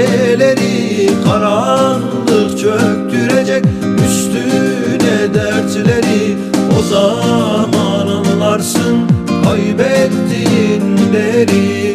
geceleri karanlık çöktürecek Üstüne dertleri. O zaman anlarsın kaybettiğin değeri